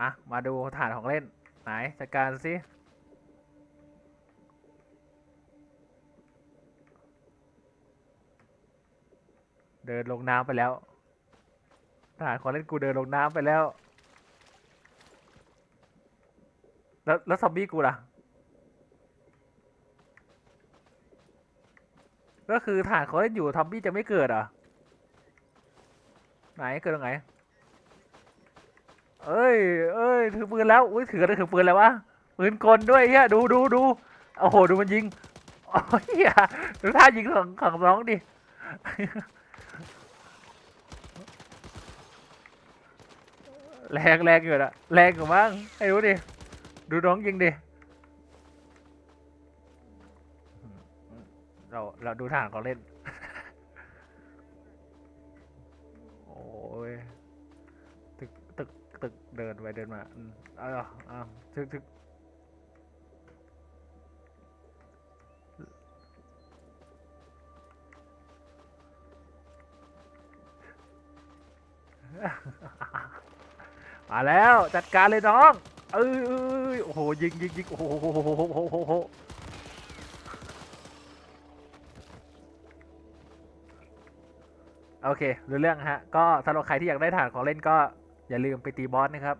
อะ มาดูฐานของเล่น ไหนจัดการสิเดินลงน้ำไปแล้วฐานของเล่นกูเดินลงน้ำไปแล้ว แล้วแล้วซอมบี้กูล่ะ ก็คือฐานเขาเล่นอยู่ทอมบี้จะไม่เกิดเหรอไหนเกิดตรงไหน เอ้ยเอ้ยถือปืนแล้วอุ้ยถืออะไรถือปืนแล้ววะปืนกลด้วยเฮียดูดูดูโอ้โหดูมันยิงโอ้ยดูท่ายิงของของน้องดิแรงแรงอยู่นะแรงกว่ามั้งให้รู้ดิดูน้องยิงดิเราเราดูทางเขาเล่น โอ้ยตึกตึก ตึกเดินไปเดินมาอืมเอาเอาเอาตึกตึกมาแล้วจัดการเลยน้อง เอ้ยเอ้ยโอ้โหยิงยิงยิงโอ้โหโอ้โหโอ้โหโอ้โหโอ้โหโอเครู้เรื่องฮะ ก็สำหรับใครที่อยากได้ฐานของเล่นก็ อย่าลืมไปตีบอสนะครับ